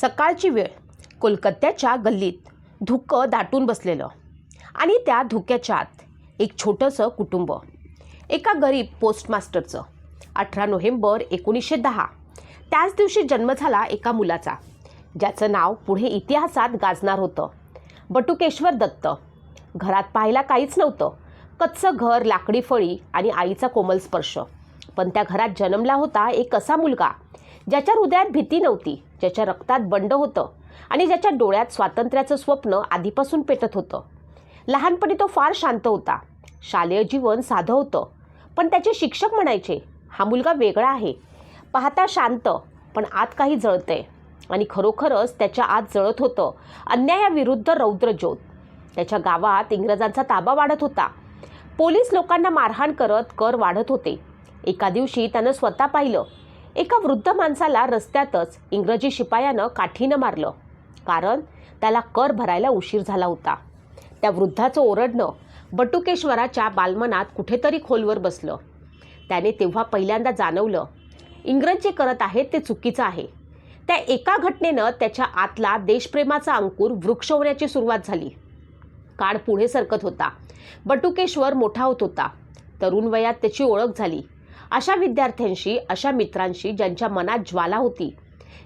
सकाळची वेळ कोलकात्याच्या गल्लीत धुकं दाटून बसलेलं आणि त्या धुक्याच्या आत एक छोटंसं कुटुंब एका गरीब पोस्टमास्टरचं अठरा नोव्हेंबर एकोणीसशे दहा. त्याच दिवशी जन्म झाला एका मुलाचा ज्याचं नाव पुढे इतिहासात गाजणार होतं. बटुकेश्वर दत्त. घरात पाहायला काहीच नव्हतं. कच्चं घर लाकडी फळी आणि आईचा कोमल स्पर्श. पण त्या घरात जन्मला होता एक असा मुलगा ज्याच्या हृदयात भीती नव्हती. ज्याच्या रक्तात बंड होतं आणि ज्याच्या डोळ्यात स्वातंत्र्याचं स्वप्न आधीपासून पेटत होतं. लहानपणी तो फार शांत होता. शालेय जीवन साधं होतं. पण त्याचे शिक्षक म्हणायचे हा मुलगा वेगळा आहे. पाहता शांत पण आत काही जळतंय. आणि खरोखरच त्याच्या आत जळत होतं अन्यायाविरुद्ध रौद्रज्योत. त्याच्या गावात इंग्रजांचा ताबा वाढत होता. पोलीस लोकांना मारहाण करत कर वाढत होते. एका दिवशी त्यानं स्वतः पाहिलं एका वृद्ध माणसाला रस्त्यातच इंग्रजी शिपायानं काठीनं मारलं. कारण त्याला कर भरायला उशीर झाला होता. त्या वृद्धाचं ओरडणं बटुकेश्वराच्या बालमनात कुठेतरी खोलवर बसलं. त्याने तेव्हा पहिल्यांदा जाणवलं इंग्रज जे करत आहेत ते चुकीचं आहे. त्या एका घटनेनं त्याच्या आतला देशप्रेमाचा अंकुर वृक्ष होण्याची सुरुवात झाली. काळ पुढे सरकत होता. बटुकेश्वर मोठा होत होता. तरुण वयात त्याची ओळख झाली. अशा विद्यार्थ्यांशी अशा मित्रांशी ज्यांच्या मनात ज्वाला होती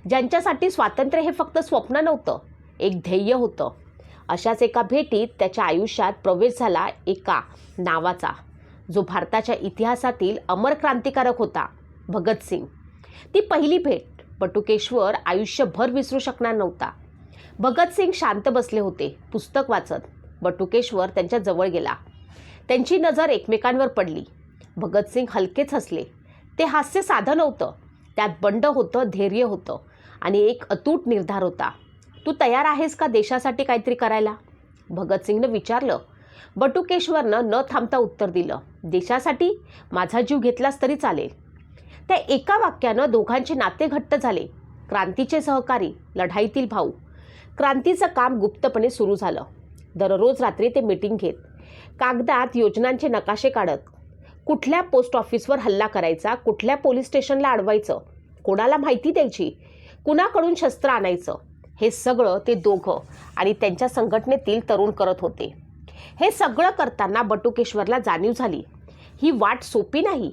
ज्यांच्यासाठी स्वातंत्र्य हे फक्त स्वप्न नव्हतं एक ध्येय होतं. अशाच एका भेटीत त्याच्या आयुष्यात प्रवेश झाला एका नावाचा जो भारताच्या इतिहासातील अमर क्रांतिकारक होता भगतसिंग ती पहिली भेट बटुकेश्वर आयुष्यभर विसरू शकणार नव्हता. भगतसिंग शांत बसले होते पुस्तक वाचत. बटुकेश्वर त्यांच्या जवळ गेला. त्यांची नजर एकमेकांवर पडली. भगतसिंग हलकेच हसले. ते हास्य साधं नव्हतं त्यात बंड होतं धैर्य होतं आणि एक अतूट निर्धार होता. तू तयार आहेस का देशासाठी काहीतरी करायला? भगतसिंगनं विचारलं. बटुकेश्वरनं न थांबता उत्तर दिलं देशासाठी माझा जीव घेतलास तरी चालेल. त्या एका वाक्यानं दोघांचे नाते घट्ट झाले. क्रांतीचे सहकारी लढाईतील भाऊ. क्रांतीचं काम गुप्तपणे सुरू झालं. दररोज रात्री ते मीटिंग घेत कागदात योजनांचे नकाशे काढत कुठल्या पोस्ट ऑफिसवर हल्ला करायचा कुठल्या पोलीस स्टेशनला अडवायचं कोणाला माहिती द्यायची कुणाकडून शस्त्र आणायचं हे सगळं ते दोघं आणि त्यांच्या संघटनेतील तरुण करत होते. हे सगळं करताना बटुकेश्वरला जाणीव झाली. ही वाट सोपी नाही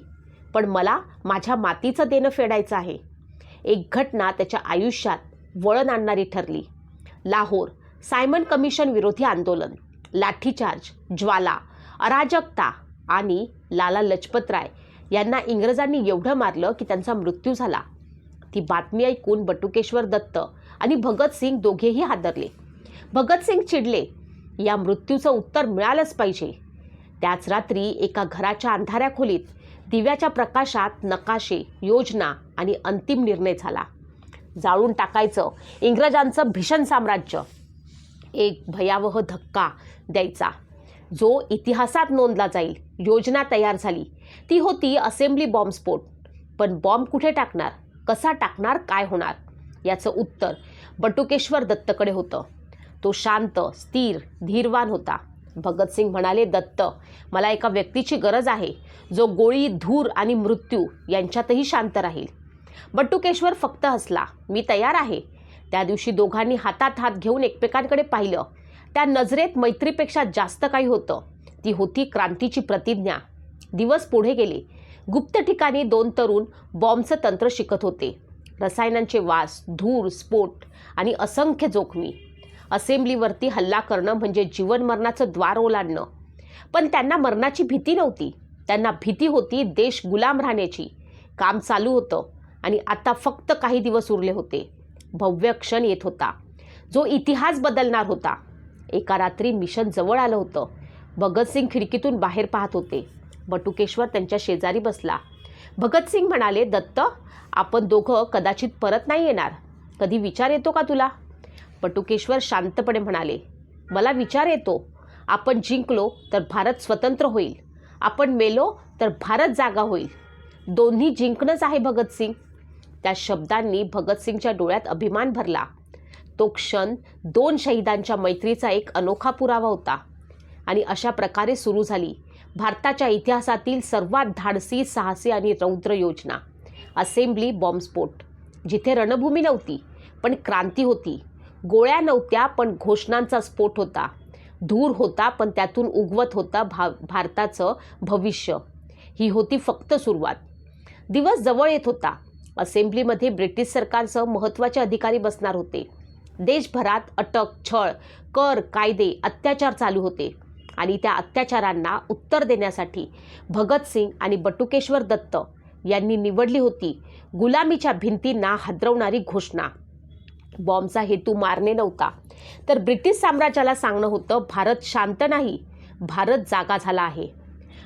पण मला माझ्या मातीचं देणं फेडायचं आहे. एक घटना त्याच्या आयुष्यात वळण आणणारी ठरली. लाहोर सायमन कमिशन विरोधी आंदोलन लाठीचार्ज ज्वाला अराजकता आणि लाला लजपतराय यांना इंग्रजांनी एवढं मारलं की त्यांचा मृत्यू झाला. ती बातमी ऐकून बटुकेश्वर दत्त आणि भगतसिंग दोघेही हादरले. भगतसिंग चिडले या मृत्यूचं उत्तर मिळालंच पाहिजे. त्याच रात्री एका घराच्या अंधाऱ्या खोलीत दिव्याच्या प्रकाशात नकाशे योजना आणि अंतिम निर्णय झाला. जाळून टाकायचं इंग्रजांचं भीषण साम्राज्य. एक भयावह धक्का द्यायचा जो इतिहासात नोंदला जाईल. योजना तयार झाली. ती होती असेंब्ली बॉम्बस्फोट पण बॉम्ब कुठे टाकणार? कसा टाकणार? काय होणार? याचं उत्तर बटुकेश्वर दत्तकडे होतं. तो शांत स्थिर धीरवान होता. भगतसिंग म्हणाले दत्त मला एका व्यक्तीची गरज आहे. जो गोळी धूर आणि मृत्यू यांच्यातही शांत राहील. बटुकेश्वर फक्त हसला. मी तयार आहे. त्या दिवशी दोघांनी हातात हात घेऊन एकमेकांकडे पाहिलं. त्या नजरेत मैत्रीपेक्षा जास्त काही होतं. ती होती क्रांतीची प्रतिज्ञा. दिवस पुढे गेले. गुप्त ठिकाणी दोन तरुण बॉम्बचं तंत्र शिकत होते. रसायनांचे वास धूर स्फोट आणि असंख्य जोखमी. असेंब्लीवरती हल्ला करणं म्हणजे जीवन मरणाचं द्वार ओलांडणं. पण त्यांना मरणाची भीती नव्हती. त्यांना भीती होती देश गुलाम राहण्याची. काम चालू होतं आणि आता फक्त काही दिवस उरले होते. भव्य क्षण येत होता. जो इतिहास बदलणार होता. एका रात्री मिशन जवळ आलं होतं. भगतसिंग खिडकीतून बाहेर पाहत होते. बटुकेश्वर त्यांच्या शेजारी बसला. भगतसिंग म्हणाले दत्त आपण दोघं कदाचित परत नाही येणार. कधी विचार येतो का तुला? बटुकेश्वर शांतपणे म्हणाले मला विचार येतो. आपण जिंकलो तर भारत स्वतंत्र होईल. आपण मेलो तर भारत जागा होईल. दोन्ही जिंकणंच आहे भगतसिंग. त्या शब्दांनी भगतसिंगच्या डोळ्यात अभिमान भरला. तो क्षण दोन शहीदांच्या मैत्रीचा एक अनोखा पुरावा होता. आणि अशा प्रकारे सुरू झाली. भारताच्या इतिहासातील सर्वात धाडसी साहसी आणि रौद्र योजना. असेंब्ली बॉम्बस्फोट. जिथे रणभूमी नव्हती पण क्रांती होती. गोळ्या नव्हत्या पण घोषणांचा स्फोट होता. धूर होता पण त्यातून उगवत होता भा भारताचं भविष्य. ही होती फक्त सुरुवात. दिवस जवळ येत होता. असेंब्लीमध्ये ब्रिटिश सरकारचं महत्त्वाचे अधिकारी बसणार होते. देशभरात अटक छळ कर कायदे अत्याचार चालू होते. आणि त्या अत्याचारांना उत्तर देण्यासाठी भगतसिंग आणि बटुकेश्वर दत्त यांनी निवडली होती गुलामीच्या भिंतींना हादरवणारी घोषणा. बॉम्बचा हेतू मारणे नव्हता. तर ब्रिटिश साम्राज्याला सांगणं होतं भारत शांत नाही भारत जागा झाला आहे.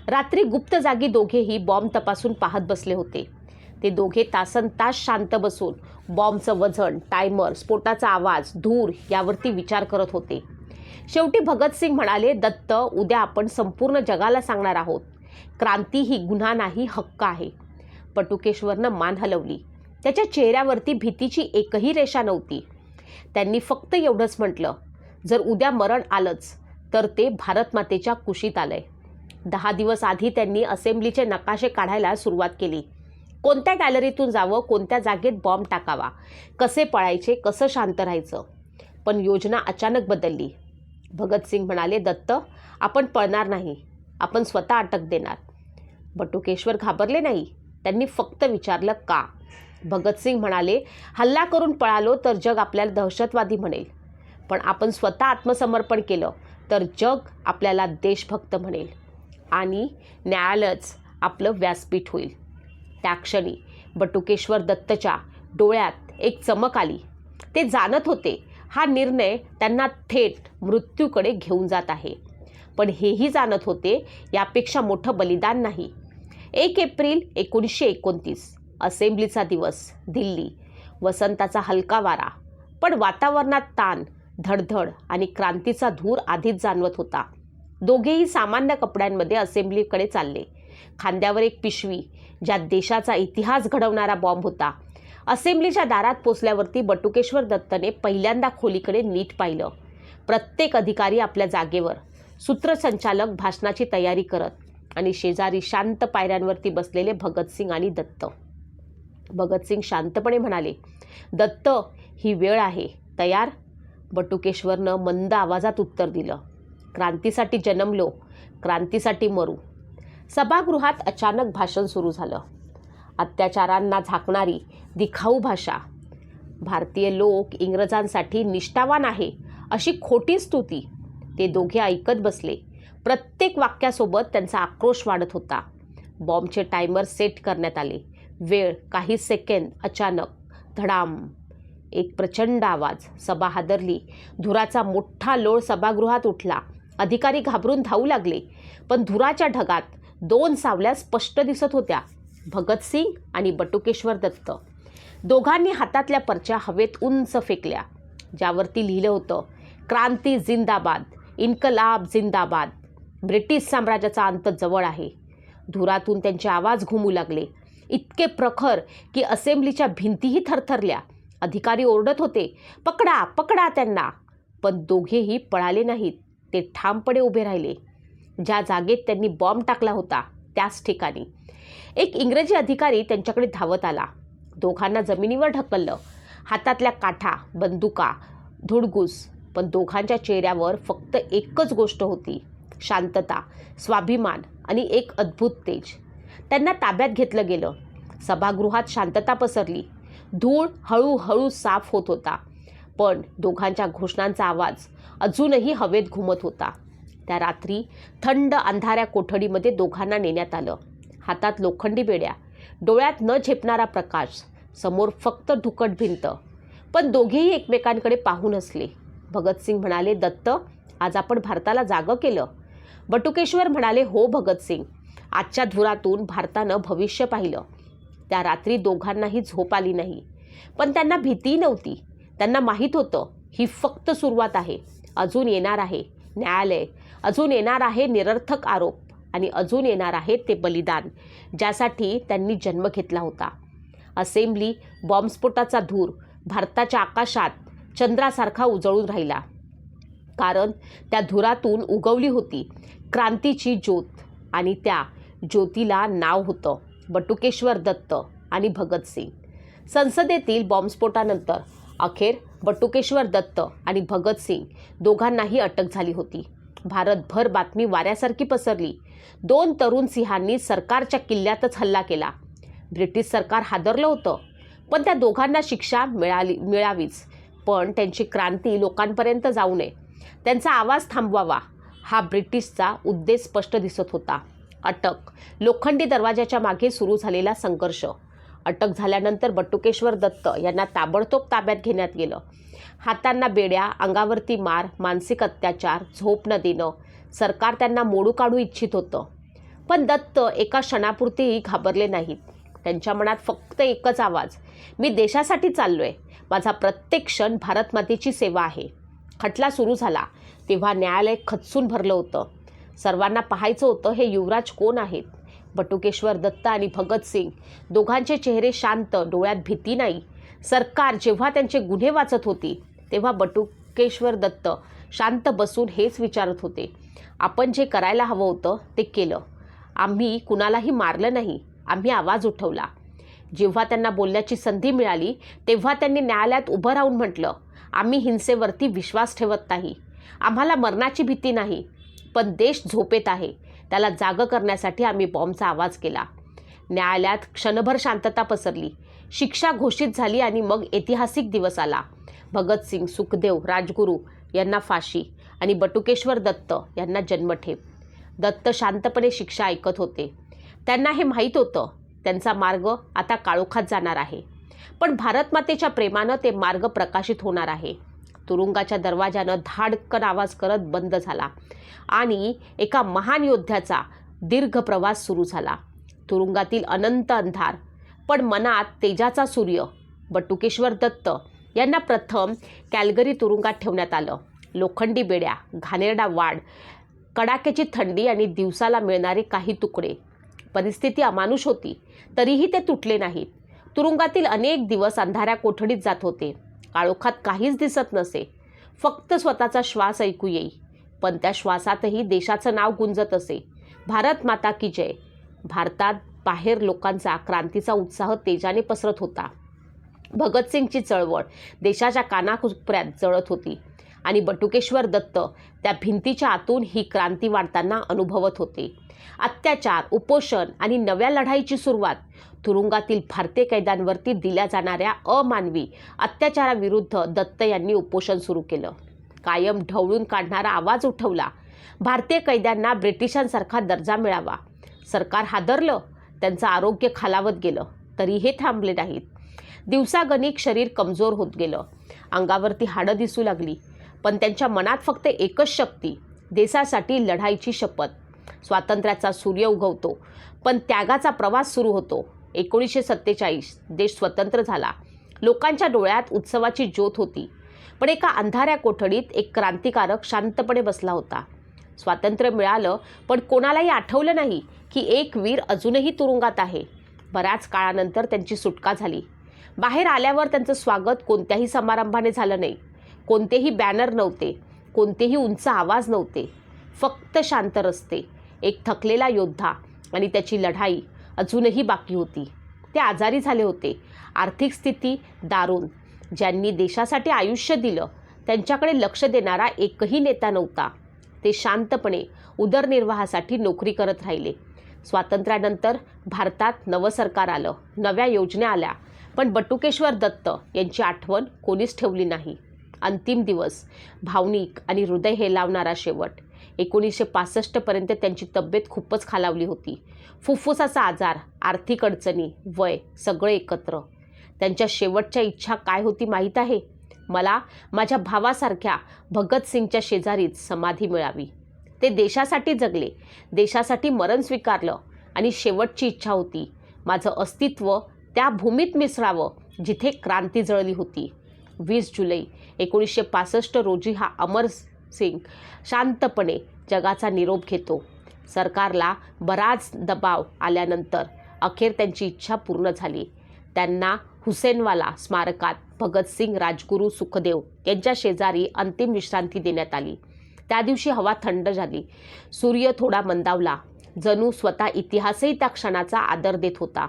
रात्री गुप्त जागी दोघेही बॉम्ब तपासून पाहत बसले होते. ते दोघे तासन तास शांत बसून बॉम्बचं वजन टायमर स्फोटाचा आवाज धूर यावरती विचार करत होते. शेवटी भगतसिंग म्हणाले दत्त उद्या आपण संपूर्ण जगाला सांगणार आहोत. क्रांती ही गुन्हा नाही हक्क आहे. पटुकेश्वरनं मान हलवली. त्याच्या चेहऱ्यावरती भीतीची एकही रेषा नव्हती. त्यांनी फक्त एवढंच म्हटलं जर उद्या मरण आलंच तर ते भारतमातेच्या कुशीत आलंय. दहा दिवस आधी त्यांनी असेंब्लीचे नकाशे काढायला सुरुवात केली. कोणत्या गॅलरीतून जावं कोणत्या जागेत बॉम्ब टाकावा कसे पळायचे कसं शांत राहायचं? पण योजना अचानक बदलली. भगतसिंग म्हणाले दत्त आपण पळणार नाही. आपण स्वतः अटक देणार. बटुकेश्वर घाबरले नाही. त्यांनी फक्त विचारलं का? भगतसिंग म्हणाले हल्ला करून पळालो तर जग आपल्याला दहशतवादी म्हणेल. पण आपण स्वतः आत्मसमर्पण केलं तर जग आपल्याला देशभक्त म्हणेल. आणि न्यायालयच आपलं व्यासपीठ होईल. त्या क्षणी बटुकेश्वर दत्तच्या डोळ्यात एक चमक आली. ते जाणत होते हा निर्णय त्यांना थेट मृत्यूकडे घेऊन जात आहे. पण हेही जाणत होते यापेक्षा मोठं बलिदान नाही. एक एप्रिल एकोणीसशे एकोणतीस असेंब्लीचा दिवस दिल्ली. वसंताचा हलका वारा. पण वातावरणात ताण धडधड आणि क्रांतीचा धूर आधीच जाणवत होता. दोघेही सामान्य कपड्यांमध्ये असेंब्लीकडे चालले. खांद्यावर एक पिशवी ज्यात देशाचा इतिहास घडवणारा बॉम्ब होता. असेंब्लीच्या दारात पोचल्यावरती बटुकेश्वर दत्तने पहिल्यांदा खोलीकडे नीट पाहिलं. प्रत्येक अधिकारी आपल्या जागेवर सूत्रसंचालक भाषणाची तयारी करत आणि शेजारी शांत पायऱ्यांवरती बसलेले भगतसिंग आणि दत्त. भगतसिंग शांतपणे म्हणाले दत्त ही वेळ आहे. तयार? बटुकेश्वरनं मंद आवाजात उत्तर दिलं क्रांतीसाठी जन्मलो क्रांतीसाठी मरू. सभागृहात अचानक भाषण सुरू झालं. अत्याचारांना झाकणारी दिखाऊ भाषा. भारतीय लोक इंग्रजांसाठी निष्ठावान आहे अशी खोटी स्तुती. ते दोघे ऐकत बसले. प्रत्येक वाक्यासोबत त्यांचा आक्रोश वाढत होता. बॉम्बचे टायमर सेट करण्यात आले. वेळ काही सेकंद अचानक धडाम. एक प्रचंड आवाज. सभा हादरली. धुराचा मोठा लोळ सभागृहात उठला. अधिकारी घाबरून धावू लागले. पण धुराच्या ढगात दोन सावल्या स्पष्ट दिसत होत्या. भगतसिंग आणि बटुकेश्वर दत्त. दोघांनी हातातल्या परच्या हवेत उंच फेकल्या. ज्यावरती लिहिलं होतं क्रांती जिंदाबाद इन्कलाब जिंदाबाद. ब्रिटिश साम्राज्याचा अंत जवळ आहे. धुरातून त्यांचे आवाज घुमू लागले. इतके प्रखर की असेंब्लीच्या भिंतीही थरथरल्या. अधिकारी ओरडत होते पकडा पकडा त्यांना. पण दोघेही पळाले नाहीत ते ठामपणे उभे राहिले. ज्या जागेत त्यांनी बॉम्ब टाकला होता त्याच ठिकाणी. एक इंग्रजी अधिकारी त्यांच्याकडे धावत आला. दोघांना जमिनीवर ढकललं. हातातल्या काठा बंदुका धुडगूस पण दोघांच्या चेहऱ्यावर फक्त एकच गोष्ट होती. शांतता स्वाभिमान आणि एक अद्भुत तेज. त्यांना ताब्यात घेतलं गेलं. सभागृहात शांतता पसरली. धूळ हळूहळू साफ होत होता. पण दोघांच्या घोषणांचा आवाज अजूनही हवेत घुमत होता. त्या रात्री थंड अंधाऱ्या कोठडीमध्ये दोघांना नेण्यात आलं. हातात लोखंडी बेड्या डोळ्यात न झेपणारा प्रकाश समोर फक्त धुकट भिंत. पण दोघेही एकमेकांकडे पाहून असले. भगतसिंग म्हणाले दत्त आज आपण भारताला जागं केलं. बटुकेश्वर म्हणाले हो भगतसिंग आजच्या धुरातून भारतानं भविष्य पाहिलं. त्या रात्री दोघांनाही झोप आली नाही. पण त्यांना भीती नव्हती. त्यांना माहीत होतं ही फक्त सुरुवात आहे. अजून येणार आहे. न्यायालय अजून येणार आहे निरर्थक आरोप. आणि अजून येणार आहे ते बलिदान ज्यासाठी त्यांनी जन्म घेतला होता. असेंब्ली बॉम्बस्फोटाचा धूर भारताच्या आकाशात चंद्रासारखा उजळून राहिला. कारण त्या धुरातून उगवली होती क्रांतीची ज्योत आणि त्या ज्योतीला नाव होतं बटुकेश्वर दत्त आणि भगतसिंग संसदेतील बॉम्बस्फोटानंतर अखेर बटुकेश्वर दत्त आणि भगतसिंग दोघांनाही अटक झाली होती. भारतभर बातमी वाऱ्यासारखी पसरली. दोन तरुण सिंहांनी सरकारच्या किल्ल्यातच हल्ला केला. ब्रिटिश सरकार हादरलं होतं पण त्या दोघांना शिक्षा मिळाली मिळावीच. पण त्यांची क्रांती लोकांपर्यंत जाऊ नये. त्यांचा आवाज थांबवावा हा ब्रिटिशचा उद्देश स्पष्ट दिसत होता. अटक. लोखंडी दरवाजाच्या मागे सुरू झालेला संघर्ष. अटक झाल्यानंतर बटुकेश्वर दत्त यांना ताबडतोब ताब्यात घेण्यात गेलं. हातांना बेड्या अंगावरती मार मानसिक अत्याचार झोप न देणं. सरकार त्यांना मोडू काढू इच्छित होतं. पण दत्त एका क्षणापुरतीही घाबरले नाहीत. त्यांच्या मनात फक्त एकच आवाज मी देशासाठी चाललो आहे माझा प्रत्येक क्षण भारतमातेची सेवा आहे. खटला सुरू झाला. तेव्हा न्यायालय खचून भरलं होतं. सर्वांना पाहायचं होतं हे युवराज कोण आहेत? बटुकेश्वर दत्त आणि भगतसिंग दोघांचे चेहरे शांत डोळ्यात भीती नाही. सरकार जेव्हा त्यांचे गुन्हे वाचत होती तेव्हा बटुकेश्वर दत्त शांत बसून हेच विचारत होते. आपण जे करायला हवं होतं ते केलं. आम्ही कुणालाही मारलं नाही. आम्ही आवाज उठवला. जेव्हा त्यांना बोलण्याची संधी मिळाली तेव्हा त्यांनी न्यायालयात उभं राहून म्हटलं आम्ही हिंसेवरती विश्वास ठेवत नाही. आम्हाला मरणाची भीती नाही. पण देश झोपेत आहे. त्याला जागं करण्यासाठी आम्ही बॉम्बचा आवाज केला. न्यायालयात क्षणभर शांतता पसरली. शिक्षा घोषित झाली आणि मग ऐतिहासिक दिवस आला. भगतसिंग सुखदेव राजगुरू यांना फाशी आणि बटुकेश्वर दत्त यांना जन्मठेप. दत्त शांतपणे शिक्षा ऐकत होते. त्यांना हे माहीत होतं त्यांचा मार्ग आता काळोखात जाणार आहे. पण भारतमातेच्या प्रेमानं ते मार्ग प्रकाशित होणार आहे. तुरुंगाच्या दरवाजानं धाडकन आवाज करत बंद झाला आणि एका महान योद्ध्याचा दीर्घ प्रवास सुरू झाला. तुरुंगातील अनंत अंधार पण मनात तेजाचा सूर्य बटुकेश्वर दत्त यांना प्रथम कॅलगरी तुरुंगात ठेवण्यात आलं. लोखंडी बेड्या घाणेरडा वाढ कडाक्याची थंडी आणि दिवसाला मिळणारे काही तुकडे. परिस्थिती अमानुष होती तरीही ते तुटले नाहीत. तुरुंगातील अनेक दिवस अंधाऱ्या कोठडीत जात होते. काळोखात काहीच दिसत नसे. फक्त स्वतःचा श्वास ऐकू येई. पण त्या श्वासातही देशाचं नाव गुंजत असे. भारत माता की जय. भारतात बाहेर लोकांचा क्रांतीचा उत्साह तेजाने पसरत होता. भगतसिंगची चळवळ देशाच्या कानाकोपऱ्यात जळत होती. आणि बटुकेश्वर दत्त त्या भिंतीच्या आतून ही क्रांती वाढताना अनुभवत होते. अत्याचार उपोषण आणि नव्या लढाईची सुरुवात तुरुंगातील भारतीय कैद्यांवरती दिल्या जाणाऱ्या अमानवी अत्याचाराविरुद्ध दत्त यांनी उपोषण सुरू केलं. कायम ढवळून काढणारा आवाज उठवला भारतीय कैद्यांना ब्रिटिशांसारखा दर्जा मिळावा. सरकार हादरलं त्यांचं आरोग्य खालावत गेलं तरी हे थांबले नाहीत. दिवसागणिक शरीर कमजोर होत गेलं. अंगावरती हाडं दिसू लागली पण त्यांच्या मनात फक्त एकच शक्ती देशासाठी लढाईची शपथ. स्वातंत्र्याचा सूर्य उगवतो पण त्यागाचा प्रवास सुरू होतो. एकोणीसशे सत्तेचाळीस देश स्वतंत्र झाला. लोकांच्या डोळ्यात उत्सवाची ज्योत होती पण एका अंधाऱ्या कोठडीत एक क्रांतिकारक शांतपणे बसला होता. स्वातंत्र्य मिळालं पण कोणालाही आठवलं नाही की एक वीर अजूनही तुरुंगात आहे. बऱ्याच काळानंतर त्यांची सुटका झाली. बाहेर आल्यावर त्यांचं स्वागत कोणत्याही समारंभाने झालं नाही. कोणतेही बॅनर नव्हते. कोणतेही उंच आवाज नव्हते. फक्त शांत रस्ते. एक थकलेला योद्धा आणि त्याची लढाई अजूनही बाकी होती. ते आजारी झाले होते. आर्थिक स्थिती दारुण. ज्यांनी देशासाठी आयुष्य दिलं त्यांच्याकडे लक्ष देणारा एकही नेता नव्हता. ते शांतपणे उदरनिर्वाहासाठी नोकरी करत राहिले. स्वातंत्र्यानंतर भारतात नवं सरकार आलं. नव्या योजना आल्या. पण बटुकेश्वर दत्त यांची आठवण कोणीच ठेवली नाही. अंतिम दिवस भावनिक आणि हृदय हेलावणारा शेवट. एकोणीसशे पासष्टपर्यंत त्यांची तब्येत खूपच खालावली होती. फुफ्फुसाचा आजार आर्थिक अडचणी वय सगळे एकत्र. त्यांच्या शेवटच्या इच्छा काय होती माहीत आहे? मला माझ्या भावासारख्या भगतसिंगच्या शेजारीच समाधी मिळावी. ते देशासाठी जगले. देशासाठी मरण स्वीकारलं आणि शेवटची इच्छा होती. माझं अस्तित्व त्या भूमीत मिसळावं जिथे क्रांती जळली होती. वीस जुलै एकोणीसशे पासष्ट रोजी हा अमर सिंग शांतपणे जगाचा निरोप घेतो. सरकारला बराच दबाव आल्यानंतर अखेर त्यांची इच्छा पूर्ण झाली. त्यांना हुसेनवाला स्मारकात भगतसिंग राजगुरू सुखदेव यांच्या शेजारी अंतिम विश्रांती देण्यात आली. त्या दिवशी हवा थंड झाली. सूर्य थोडा मंदावला. जणू स्वतः इतिहासही त्या क्षणाचा आदर देत होता.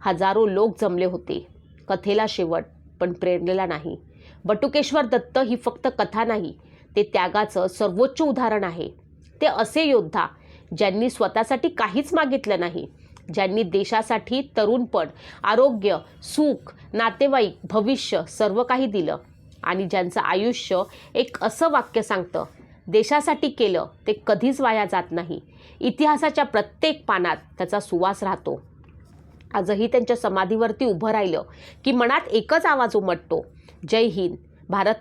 हजारो लोक जमले होते. कथेला शेवट पण प्रेरणेला नाही. बटुकेश्वर दत्त ही फक्त कथा नाही ते त्यागाचं सर्वोच्च उदाहरण आहे. ते असे योद्धा ज्यांनी स्वतःसाठी काहीच मागितलं नाही ज्यांनी देशासाठी तरुणपण आरोग्य सुख नातेवाईक भविष्य सर्व काही दिलं आणि ज्यांचं आयुष्य एक असं वाक्य सांगतं देशासाठी केलं ते कधीच वाया जात नाही. इतिहासाच्या प्रत्येक पानात त्याचा सुवास राहतो. आजही त्यांच्या समाधीवरती उभं राहिलं की मनात एकच आवाज उमटतो. जय हिंद. भारत